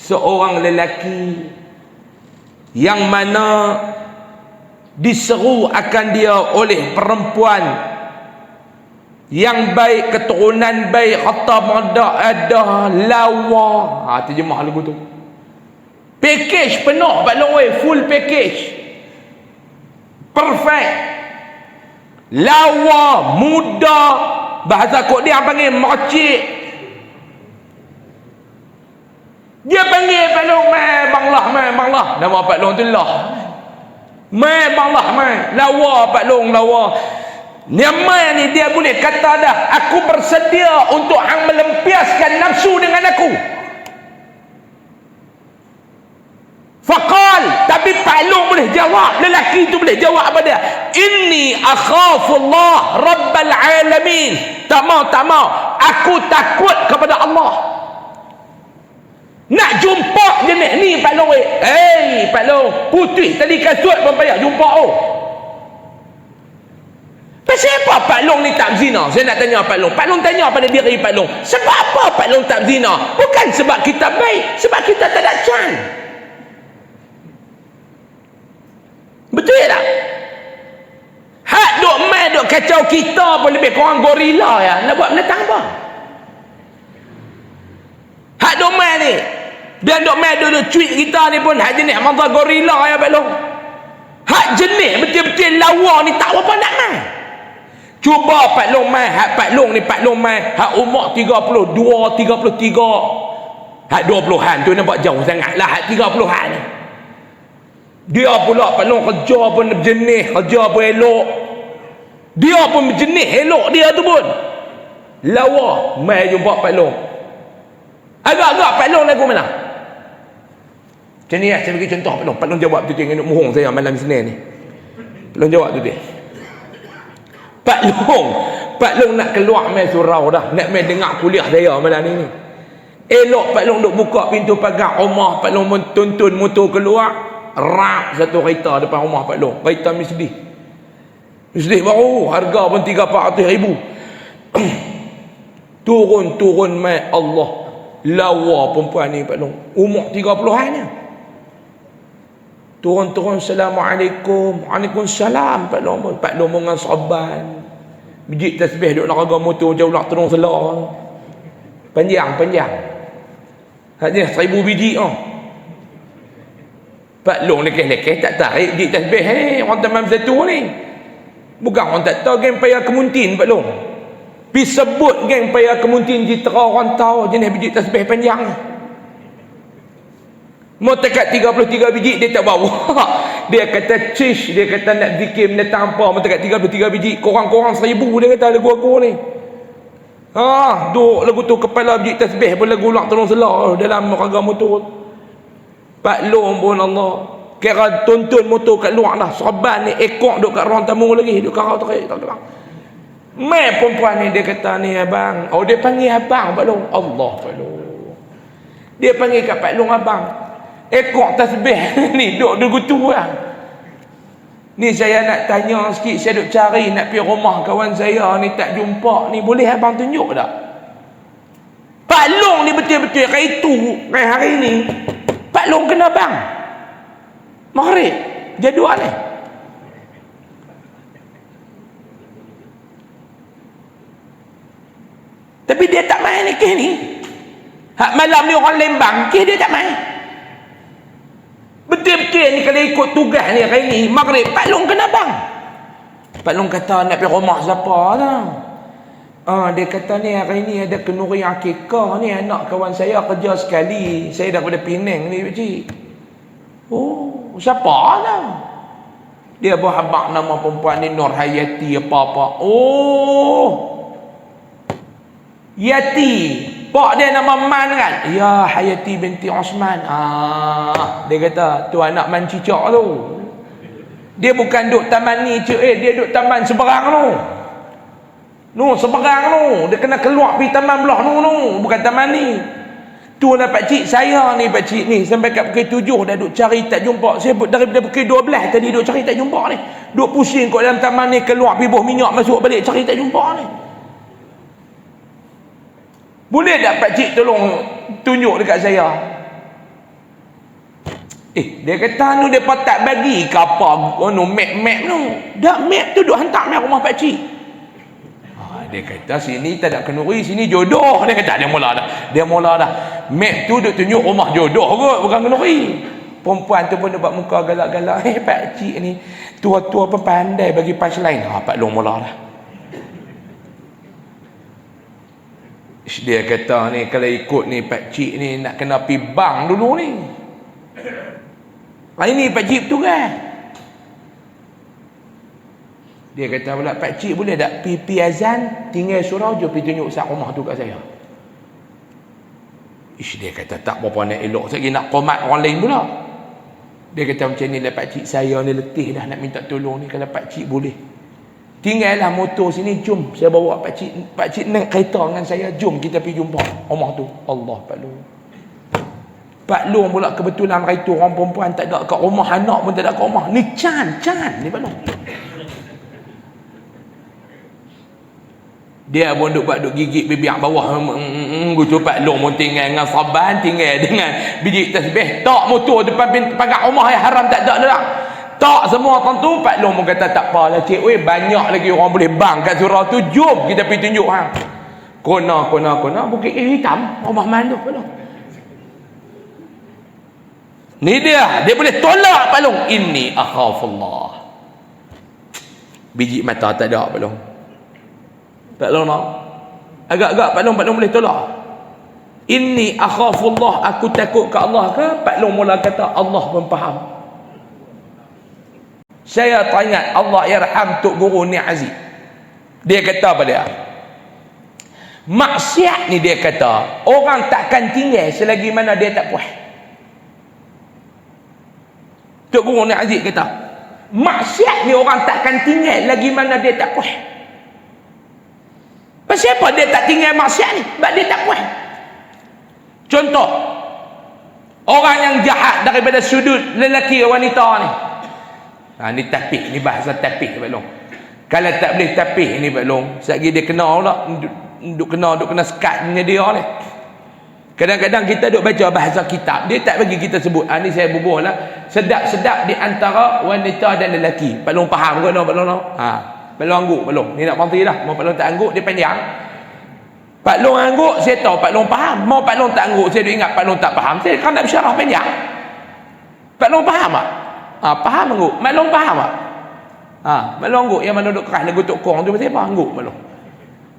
seorang lelaki yang mana diseru akan dia oleh perempuan yang baik keturunan baik harta ada ada lawa. Ha terjemah lagu tu. Package penuh pak long full package. Perfect. Lawa muda. Bahasa kod dia panggil mercik dia panggil pak long mai banglah mai banglah nama pak long tu lah. Mai banglah mai. Lawa pak long lawa. Nyamai ni dia boleh kata dah Aku bersedia untuk hang melempiaskan nafsu dengan aku. Fakal Tapi Pak Long boleh jawab Lelaki itu boleh jawab apa dia? Inni akhafullah Rabbal alamin. Tak mau tak mau. Aku takut kepada Allah Nak jumpa jenis ni Pak Long Eh hey, Pak Long Putih tadi kasut pun payah jumpa oh Pasal apa Pak Long ni tak zina? Saya nak tanya Pak Long. Pak Long tanya pada diri Pak Long. Sebab apa Pak Long tak zina? Bukan sebab kita baik. Sebab kita tak ada can. Betul tak? Hak duk mai duk kacau kita pun lebih kurang gorila ya. Nak buat menentang apa? Hak duk mai ni. Dan duk mai duk, duk tweet kita ni pun hak jenis mantap gorila ya Long. Hak jenis betul-betul lawa ni tak apa nak mai. Cuba Pak Long mai, hak Pak Long ni Pak Long mai, hak umur 32, 33. Hak 20-an tu nampak jauh sangatlah hak 30-an ni. Dia pula Pak Long kerja pun berjenis, kerja pun elok. Dia pun berjenis elok dia tu pun. Lawa mai jumpa Pak Long. Agak-agak Pak Long lagu mana? Macam ni lah, saya bagi contoh. Pak Long jawab tu dia dengan mohong saya malam Senin ni. Long jawab tu dia. Pak Long Pak Long nak keluar main surau dah. Nak main dengar kuliah saya malam ni elok Pak Long duk buka pintu pagar rumah. Pak Long tuntun motor keluar. Rap satu kereta depan rumah Pak Long. Kereta misli misli baru. Harga pun 3-400 ribu. Turun-turun main Allah. Lawa perempuan ni Pak Long. Umur 30-an ni Turun-turun Assalamualaikum. Waalaikumsalam. Pak pun Pak Long dengan saban Biji tasbih duduk nak motor jauh nak turun selah Panjang panjang. Hanya seribu biji oh. Pak Long lekeh-lekeh tak tarik biji tasbih. Hey, Orang tamam satu ni. Bukan orang tak tahu geng payah kemuntin Pak Long. Pi sebut geng payah kemuntin Jitera orang tahu jenis biji tasbih panjang. ni Mau tekat 33 biji dia tak bawa. Dia kata cish, dia kata nak zikir benda tanpa mau tekat 33 biji. Korang-korang seribu dia kata lagu aku ni. Ha, duk lagu tu kepala biji tasbih pun lagu ulang tolong selah dalam raga motor. Pak Long pun Allah. Kira tuntun motor kat luar dah. Serban ni ekor duk kat ruang tamu lagi. Duk karau terik. Tak gelang. Mai perempuan ni dia kata ni abang. Oh dia panggil abang Pak Long. Allah Pak Long. Dia panggil kat Pak Long abang ekor tasbih ni duk duk tu lah. Ni saya nak tanya sikit saya duk cari nak pergi rumah kawan saya ni tak jumpa ni boleh abang tunjuk tak? Pak Long ni betul-betul hari tu hari, hari ni Pak Long kena bang maghrib jadual ni. Tapi dia tak main ni ke ni. Hak malam ni orang lembang ke dia tak main Betul-betul ni kalau ikut tugas ni hari ni Maghrib Pak Long kena bang. Pak Long kata nak pergi rumah siapa lah ah, Dia kata ni hari ni ada kenuri akikah ni Anak kawan saya kerja sekali. Saya daripada Penang ni pakcik Oh siapa lah Dia berhabak nama perempuan ni Nur Hayati apa-apa. Oh! Yati Pak dia nama Man kan? Ya Hayati binti Osman. Ah, dia kata tu anak Man cicak tu. Dia bukan duk taman ni cik eh, dia duk taman seberang tu. Nu seberang tu. Dia kena keluar pergi taman belah nu nu, bukan taman ni. Tu lah pak cik saya ni pak cik ni sampai kat pukul tujuh dah duk cari tak jumpa. Saya daripada pukul dua belas tadi duk cari tak jumpa ni. Duk pusing kat dalam taman ni keluar pergi buh minyak masuk balik cari tak jumpa ni. Boleh tak pak cik tolong tunjuk dekat saya? Eh, dia kata anu depa tak bagi ke apa anu map-map tu. Dak map tu duk hantar mai rumah pak cik. Ha, dia kata sini tak ada kenuri, sini jodoh. Dia kata dia mula dah. Dia mula dah. Map tu duk tunjuk rumah jodoh kot, bukan kenuri. Perempuan tu pun dia buat muka galak-galak. Eh, pak cik ni tua-tua pun pandai bagi punchline. Ha, pak long mula dah. Dia kata ni kalau ikut ni pak cik ni nak kena pi bank dulu ni. Hari ni Pak Cik tu kan Dia kata pula Pak Cik boleh tak Pi-pi azan? Tinggal surau je Pergi tunjuk sat rumah tu kat saya. Ish dia kata tak berapa nak elok Saya nak komat orang lain pula. Dia kata macam ni lah Pak Cik Saya ni letih dah nak minta tolong ni Kalau Pak Cik boleh Tinggallah motor sini Jom saya bawa Pak Cik Pak Cik naik kereta dengan saya Jom kita pergi jumpa rumah tu Allah Pak Long Pak Long pula kebetulan hari tu orang perempuan tak ada kat rumah anak pun tak ada kat rumah. Ni Chan, Chan ni Pak Long. Dia pun duk duk gigit bibir bawah. Nggu tu Pak Long pun tinggal dengan saban, tinggal dengan biji tasbih. Tak motor depan pagar rumah yang haram tak ada dah. Tak semua tentu Pak Long pun kata tak apalah cik. Weh banyak lagi orang boleh bang kat surau tu. Jom kita pergi tunjuk hang. Kona, kona, kona. Bukit hitam. Rumah mana tu Pak Long? Ni dia, dia boleh tolak Pak Long. Inni akhafullah. Biji mata tak ada Pak Long. Pak Long nak? Agak-agak Pak Long, Pak Long boleh tolak. Inni akhafullah, aku takut ke Allah ke? Pak Long mula kata Allah pun faham. Saya teringat Allah yarham Tok Guru ni Aziz. Dia kata apa dia? Maksiat ni dia kata, orang takkan tinggal selagi mana dia tak puas. Tok Guru ni Aziz kata, maksiat ni orang takkan tinggal lagi mana dia tak puas. Pasal apa dia tak tinggal maksiat ni? Sebab dia tak puas. Contoh, orang yang jahat daripada sudut lelaki wanita ni. Ha, ni tapik, ni bahasa tapik Pak Long. Kalau tak boleh tapik ni Pak Long, sekali dia kena pula, duk kena, duk kena skatnya dia ni. Kadang-kadang kita duk baca bahasa kitab, dia tak bagi kita sebut. Ha, ni saya bubuh lah. Sedap-sedap di antara wanita dan lelaki. Pak Long faham ke no, Pak Long no? Ha, Pak Long angguk, Pak Long. Ni nak panggil lah. Mau Pak Long tak angguk, dia panjang. Pak Long angguk, saya tahu Pak Long faham. Mau Pak Long tak angguk, saya duk ingat Pak Long tak faham. Saya kan nak bersyarah panjang. Pak Long faham tak? Ha, faham angguk. Mak Long faham tak? Ha, Mak Long angguk yang mana duk keras lagu tok kong tu, pasal apa angguk Mak Long?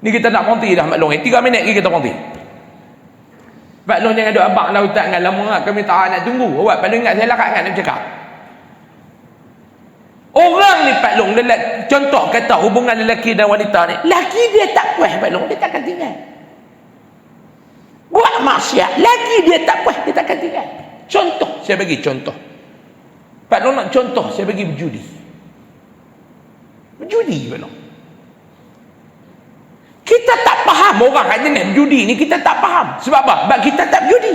Ni kita nak panggil dah Mak Long. Tiga minit lagi kita panggil. Pak Long jangan duk abang lah ustaz dengan lama lah. Kami tak nak tunggu. Awak Long ingat saya lakat kan nak bercakap. Orang ni Pak Long lelaki, contoh kata hubungan lelaki dan wanita ni. Laki dia tak puas Pak Long. Dia takkan tinggal. Buat maksiat. Laki dia tak puas. Dia takkan tinggal. Contoh. Saya bagi contoh. Long nak contoh. Saya bagi berjudi. Berjudi Long. Kita tak faham orang kat jenis judi ni kita tak faham. Sebab apa? Sebab kita tak judi.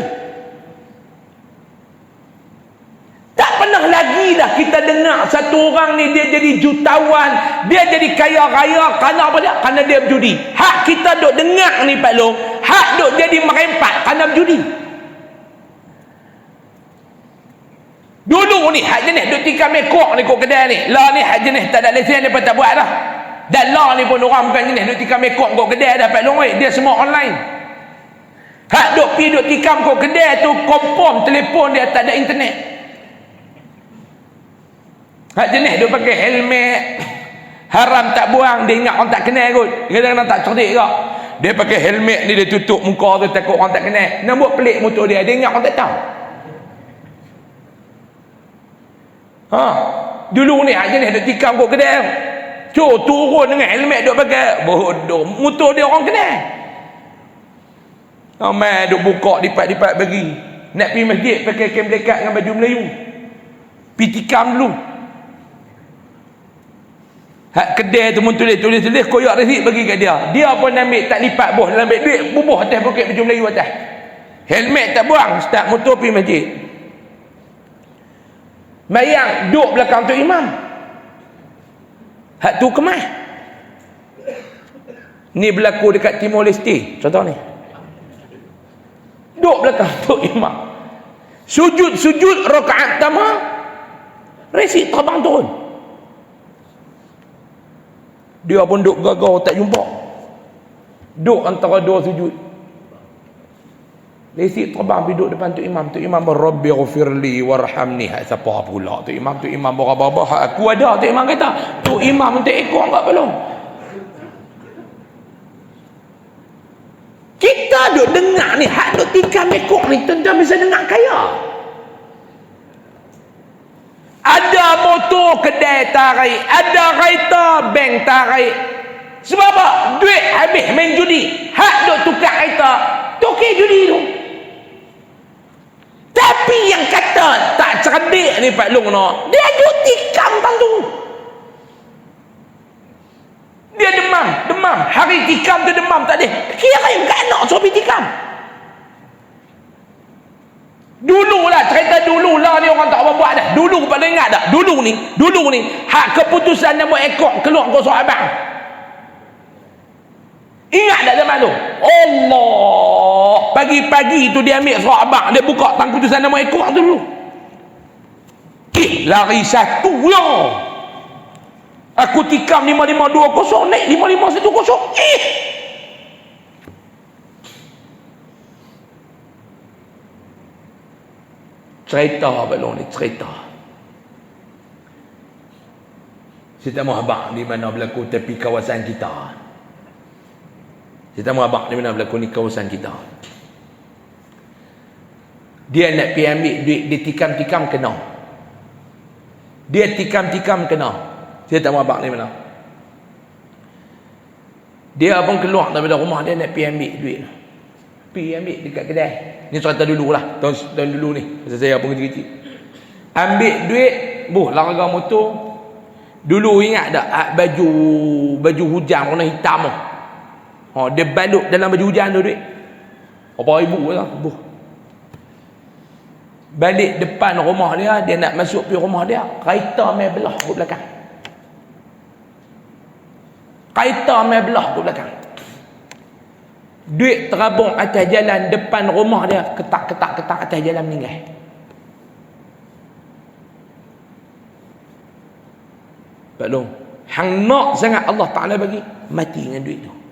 Tak pernah lagi dah kita dengar satu orang ni dia jadi jutawan, dia jadi kaya raya kerana apa dia? Kerana dia berjudi. Hak kita duk dengar ni Pak Long, hak duk jadi merempat kerana berjudi. Dulu ni hak jenis duk tikam mekok ni kok kedai ni. Lah ni hak jenis tak ada lesen dia pun tak buat dah. Dan lah ni pun orang bukan jenis duk tikam mekok kok kedai dah Pak Long oi. Dia semua online. Hak duk pi duk tikam kok kedai tu kompom telefon dia tak ada internet. Hak jenis duk pakai helmet. Haram tak buang, dia ingat orang tak kenal kot. Kadang-kadang tak cerdik kok. Dia pakai helmet ni dia tutup muka tu takut orang tak kenal. Buat pelik motor dia, dia ingat orang tak tahu. Ha. Dulu ni hak jenis duk tikam kok kedai. Cuk turun dengan helmet duk pakai. Bodoh. Motor dia orang kenal. Ramai duk buka dipat-dipat bagi. Nak pergi masjid pakai kem dekat dengan baju Melayu. Pergi tikam dulu. Hak kedai tu pun tulis-tulis-tulis koyak resit bagi kat dia. Dia pun ambil tak lipat boh, ambil duit bubuh atas poket baju Melayu atas. Helmet tak buang, start motor pergi masjid. Mayang duduk belakang tu imam. Hak tu kemah. Ni berlaku dekat Timor Leste, contoh ni. Duduk belakang tu imam. Sujud-sujud rakaat pertama resi terbang turun. Dia pun duk gagal tak jumpa. Duk antara dua sujud. Resi terbang duduk depan tu imam. Tu imam Rabbi ghafirli warhamni. Hak siapa pula tu imam tu imam berapa-apa. Hak aku ada tu imam kata. Tu imam tu ekor enggak belum. Kita duk dengar ni hak duk tikam ekor ni tuan-tuan bisa dengar kaya. Ada motor kedai tarik, ada kereta bank tarik. Sebab apa? Duit habis main judi. Hak duk tukar kereta, tukar judi tu. Tapi yang kata tak cerdik ni Pak Long no, dia duk tikam tu. Dia demam, demam. Hari tikam tu demam tak ada. Kira yang bukan anak suami tikam. Dulu lah, cerita dulu lah ni orang tak apa buat dah. Dulu pada ingat tak? Dulu ni, dulu ni, hak keputusan nama ekor keluar kau abang. Ingat tak zaman tu? Allah. Pagi-pagi tu dia ambil surat abang. Dia buka tang keputusan nama ekor tu dulu. Eh, lari satu lah. Aku tikam 5520 naik 5510. Eh. Cerita belum ni cerita. Mau abang di mana berlaku tepi kawasan kita. Mau abang di mana berlaku ni kawasan kita. Dia nak pergi ambil duit, dia tikam-tikam kena. Dia tikam-tikam kena. Mau abang ni mana. Dia pun keluar daripada rumah dia nak pergi ambil duit. Pergi ambil dekat kedai. Ni cerita dulu lah. Tahun, tahun dulu ni. Masa saya pun kecil-kecil. Ambil duit. Buh, larga motor. Dulu ingat tak ah, baju baju hujan warna hitam. Ha, dia balut dalam baju hujan tu duit. Apa ibu lah. Buh. Balik depan rumah dia, dia nak masuk pergi rumah dia. Kereta main belah ke belakang. Kaita mai belah ke belakang. Duit terabung atas jalan depan rumah dia. Ketak-ketak-ketak atas jalan meninggal. Pak Long. Hang nak sangat Allah Ta'ala bagi. Mati dengan duit tu.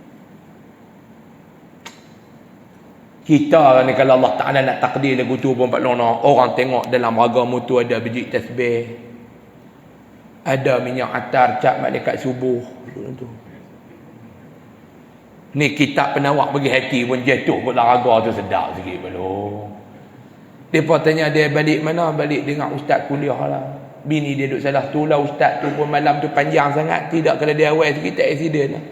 Kita ni kalau Allah Ta'ala nak takdir lagu tu pun Pak Long nak. Orang tengok dalam ragamu tu ada biji tasbih. Ada minyak atar cap malaikat subuh. Tu. Ni kitab penawak bagi hati pun jatuh pun raga tu sedap sikit belum. Depa tanya dia balik mana? Balik dengan ustaz kuliah lah. Bini dia duduk salah tu lah ustaz tu pun malam tu panjang sangat. Tidak kalau dia awal sikit tak accident lah.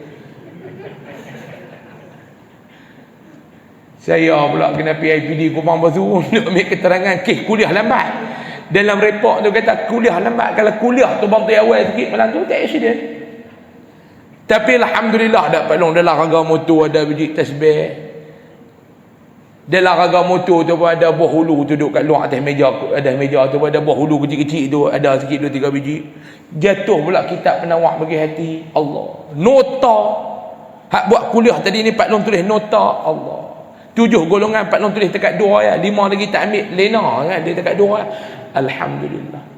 Saya pula kena PIPD Kupang Basu untuk ambil keterangan kes kuliah lambat. Dalam report tu kata kuliah lambat. Kalau kuliah tu bang awal sikit malam tu tak accident. Tapi Alhamdulillah dapat long dalam raga motor ada biji tasbih. Dalam raga motor tu pun ada buah hulu tu duduk kat luar atas meja atas meja tu pun ada buah hulu kecil-kecil tu ada sikit dua tiga biji. Jatuh pula kitab penawak bagi hati Allah. Nota. Hak buat kuliah tadi ni Pak Long tulis nota Allah. Tujuh golongan Pak Long tulis dekat dua ya. Lima lagi tak ambil lena kan dia dekat dua. Ya. Alhamdulillah.